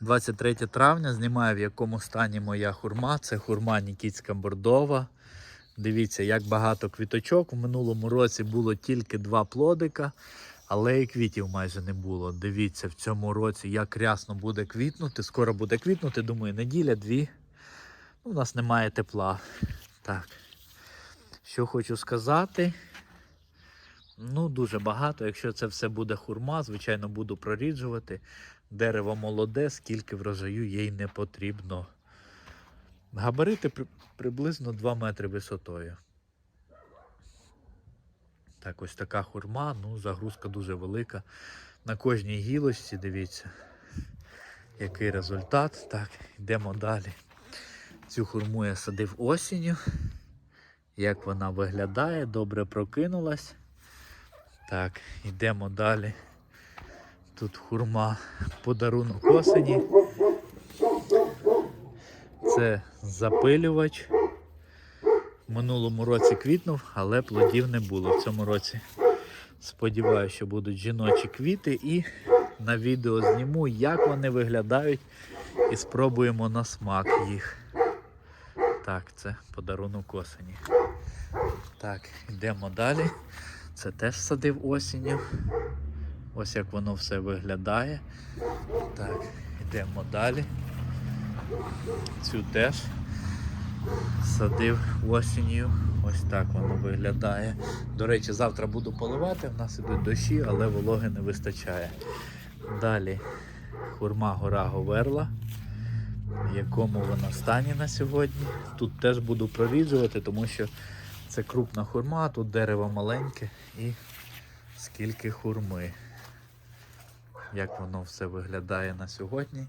23 травня знімаю в якому стані моя хурма. Це хурма Нікітська бордова. Дивіться, як багато квіточок. У минулому році було тільки два плодика, але і квітів майже не було. Дивіться, в цьому році як рясно буде квітнути. Скоро буде квітнути, думаю, неділя, дві. Ну, у нас немає тепла. Так. Що хочу сказати. Ну, дуже багато. Якщо це все буде хурма, звичайно, буду проріджувати. Дерево молоде, скільки врожаю їй не потрібно. Габарити при- приблизно 2 метри висотою. Так, ось така хурма, ну, загрузка дуже велика. На кожній гілочці, дивіться, який результат. Так, йдемо далі. Цю хурму я садив осінню. Як вона виглядає, добре прокинулась. Так, йдемо далі. Тут хурма подарунок осені. Це запилювач. В минулому році квітнув, але плодів не було. В цьому році сподіваюся, що будуть жіночі квіти і на відео зніму, як вони виглядають, і спробуємо на смак їх. Так, це подарунок осені. Так, йдемо далі. Це теж садив осінню. Ось як воно все виглядає. Так, йдемо далі. Цю теж садив осінню. Ось так воно виглядає. До речі, завтра буду поливати, в нас ідуть дощі, але вологи не вистачає. Далі хурма гора Говерла, в якому вона стані на сьогодні. Тут теж буду проріджувати, тому що це крупна хурма, тут дерево маленьке і скільки хурми. Як воно все виглядає на сьогодні.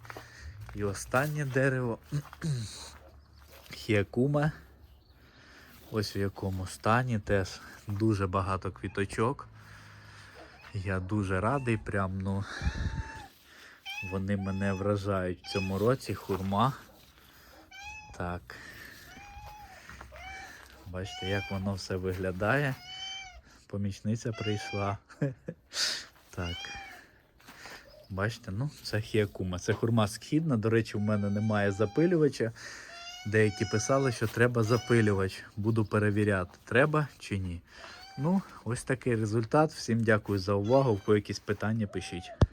І останнє дерево хіакума. Ось в якому стані теж дуже багато квіточок. Я дуже радий, прям ну вони мене вражають в цьому році хурма. Так. Бачите, як воно все виглядає. Помічниця прийшла. Так. Бачите, ну це хіакума. Це хурма східна. До речі, в мене немає запилювача. Деякі писали, що треба запилювач. Буду перевіряти, треба чи ні. Ну, ось такий результат. Всім дякую за увагу. В якісь питання пишіть.